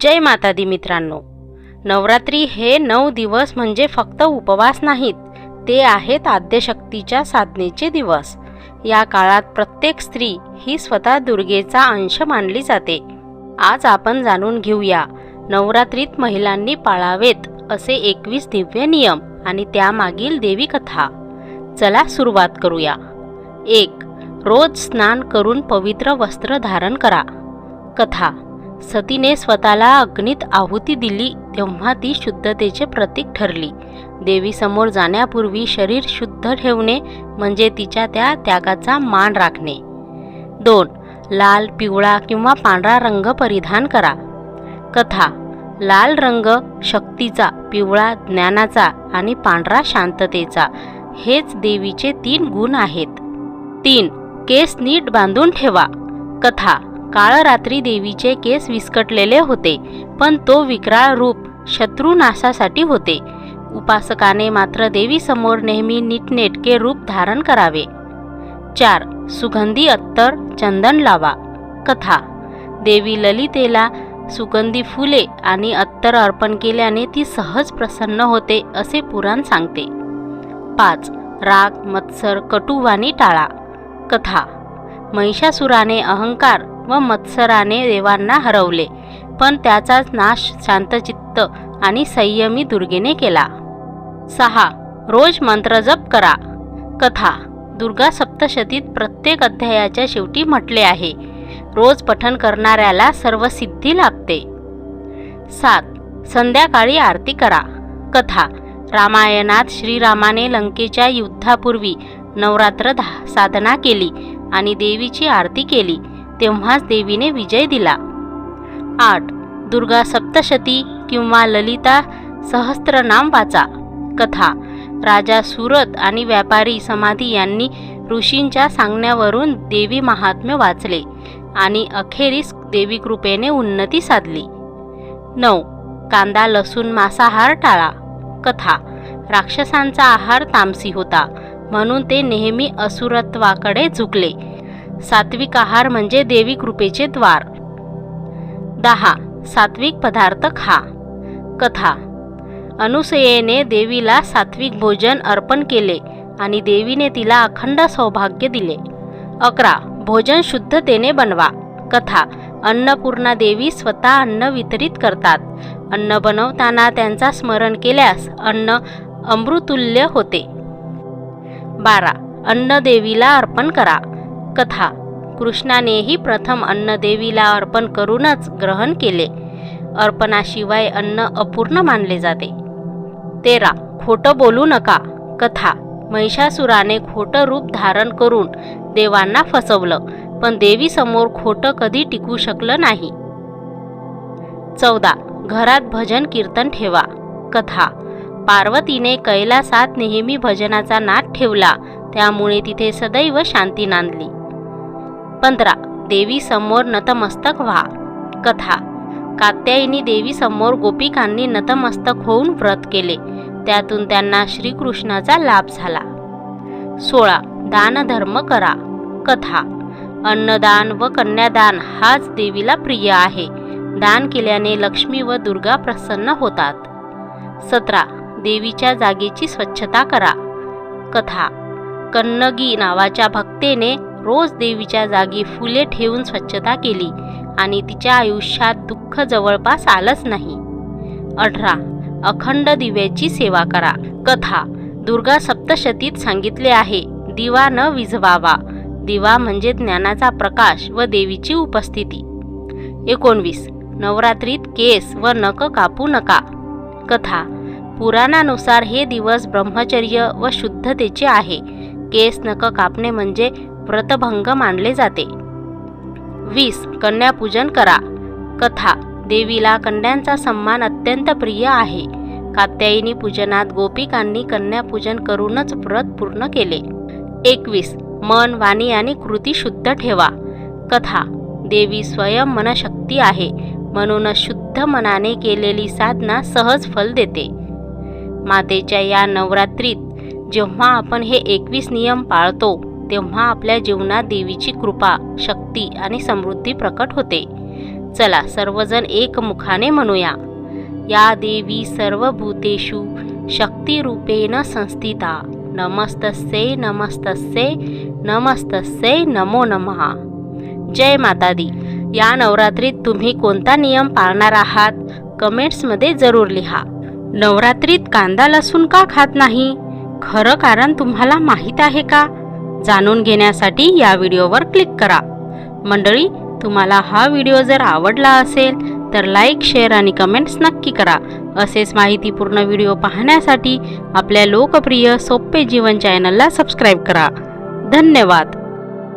जय माता दी मित्रांनो. नवरात्री हे नऊ दिवस म्हणजे फक्त उपवास नाहीत ते आहेत आद्यशक्तीच्या साधनेचे दिवस. या काळात प्रत्येक स्त्री ही स्वतः दुर्गेचा अंश मानली जाते. आज आपण जाणून घेऊया नवरात्रीत महिलांनी पाळावेत असे एकवीस दिव्य नियम आणि त्यामागील देवी कथा. चला सुरुवात करूया. एक रोज स्नान करून पवित्र वस्त्र धारण करा. कथा सतीने स्वतःला अग्नीत आहुती दिली तेव्हा ती शुद्धतेचे प्रतीक ठरली. देवीसमोर जाण्यापूर्वी शरीर शुद्ध ठेवणे म्हणजे तिच्या त्या त्यागाचा मान राखणे. दोन लाल पिवळा किंवा पांढरा रंग परिधान करा. कथा लाल रंग शक्तीचा पिवळा ज्ञानाचा आणि पांढरा शांततेचा हेच देवीचे तीन गुण आहेत. तीन केस नीट बांधून ठेवा. कथा काळ रात्री देवीचे केस विस्कटलेले होते पण तो विक्राळ रूप शत्रुनाशासाठी होते. उपासकाने मात्र देवीसमोर नेहमी नीटनेटके रूप धारण करावे. चार. सुगंधी अत्तर चंदन लावा. कथा. देवी ललितेला सुगंधी फुले आणि अत्तर अर्पण केल्याने ती सहज प्रसन्न होते असे पुराण सांगते. पाच. राग मत्सर कटुवाणी टाळा. कथा. महिषासुराने अहंकार व मत्सराने देवांना हरवले. पण त्याचाच नाश शांतचित्त आणि संयमी दुर्गेने केला. सहा. रोज मंत्रजप करा. कथा. दुर्गा सप्तशतीत प्रत्येक अध्यायाच्या शेवटी म्हटले आहे. रोज पठन करणाऱ्याला सर्व सिद्धी लाभते सात. संध्याकाळी आरती करा. कथा. रामायणात श्रीरामाने लंकेच्या युद्धापूर्वी नवरात्र धा- साधना केली आणि देवीची आरती केली. तेव्हाच देवीने विजय दिला. आठ. दुर्गा सप्तशती किंवा ललिता सहस्त्रनाम वाचा. कथा. राजा सुरत आणि व्यापारी समाधी यांनी ऋषींच्या सांगण्यावरून देवी महात्म्य वाचले आणि अखेरीस देवी कृपेने उन्नती साधली. नऊ. कांदा लसूण मांसाहार टाळा. कथा. राक्षसांचा आहार तामसी होता म्हणून ते नेहमी असुरत्वाकडे झुकले. सात्विक आहार म्हणजे देवी कृपेचे द्वार. दहा. सात्विक पदार्थ खा. कथा. अनुसयेने देवीला सात्विक भोजन अर्पण केले आणि देवीने तिला अखंड सौभाग्य दिले. अकरा. भोजन शुद्धतेने बनवा. कथा. अन्नपूर्णा देवी स्वतः अन्न वितरित करतात. अन्न बनवताना त्यांचा स्मरण केल्यास अन्न अमृतुल्य होते. बारा. अन्न देवीला अर्पण करा. कथा. कृष्णानेही प्रथम अन्न देवीला अर्पण करूनच ग्रहण केले. अर्पणाशिवाय अन्न अपूर्ण मानले जाते. तेरा. खोटं बोलू नका. कथा. महिषासुराने खोटं रूप धारण करून देवांना फसवलं पण देवीसमोर खोटं कधी टिकू शकलं नाही. चौदा. घरात भजन कीर्तन ठेवा. कथा. पार्वतीने कैलासात नेहमी भजनाचा नाद ठेवला त्यामुळे तिथे सदैव शांती नांदली. पंधरा देवी समोर नतमस्तक व्हा. कथा. कात्यायनी देवी समोर गोपिकांनी नतमस्तक होऊन व्रत केले. त्यातून त्यांना श्रीकृष्णाचा लाभ झाला. सोळा. दानधर्म करा. कथा. अन्नदान व कन्यादान हाच देवीला प्रिय आहे. दान केल्याने लक्ष्मी व दुर्गा प्रसन्न होतात. सतरा. देवीच्या जागेची स्वच्छता करा. कथा. कन्नगी नावाच्या भक्तेने रोज देवीच्या जागी फुले ठेवून स्वच्छता केली आणि तिच्या आयुष्यात दुःख जवळपास आलंच नाही. अठरा. अखंड दिव्याची सेवा करा. कथा. दुर्गा सप्तशतीत सांगितले आहे दिवा न विझवावा. दिवा म्हणजे ज्ञानाचा प्रकाश व देवीची उपस्थिती. एकोणवीस. नवरात्रीत केस व नक कापू नका. कथा. पुराणानुसार हे दिवस ब्रह्मचर्य व शुद्धतेचे आहे. केस नख कापणे म्हणजे व्रतभंग मानले जाते. वीस. कन्यापूजन करा. कथा. देवीला कन्यांचा सन्मान अत्यंत प्रिय आहे. कात्यायनी पूजनात गोपिकांनी कन्यापूजन करूनच व्रत पूर्ण केले. एकवीस. मन वाणी आणि कृती शुद्ध ठेवा. कथा. देवी स्वयं मनशक्ती आहे. म्हणूनच शुद्ध मनाने केलेली साधना सहज फल देते. मातेच्या या नवरात्रीत जेव्हा आपण हे एकवीस नियम पाळतो तेव्हा आपल्या जीवनात देवीची कृपा शक्ती आणि समृद्धी प्रकट होते. चला सर्वजण एकमुखाने म्हणूया. या देवी सर्व भूतेषु शक्तिरूपेण संस्थिता. नमस्तस्यै नमस्तस्यै नमस्तस्यै नमो नमः. जय माता दी या नवरात्रीत तुम्ही कोणता नियम पाळणार आहात? कमेंट्समध्ये जरूर लिहा. नवरात्रीत कांदा लसूण का खात नाही? खरं कारण तुम्हाला माहीत आहे का? जाणून घेण्यासाठी या व्हिडिओवर क्लिक करा. मंडळी तुम्हाला हा व्हिडिओ जर आवडला असेल तर लाईक शेअर आणि कमेंट्स नक्की करा. असेच माहितीपूर्ण व्हिडिओ पाहण्यासाठी आपल्या लोकप्रिय सोपे जीवन चॅनलला सबस्क्राईब करा. धन्यवाद!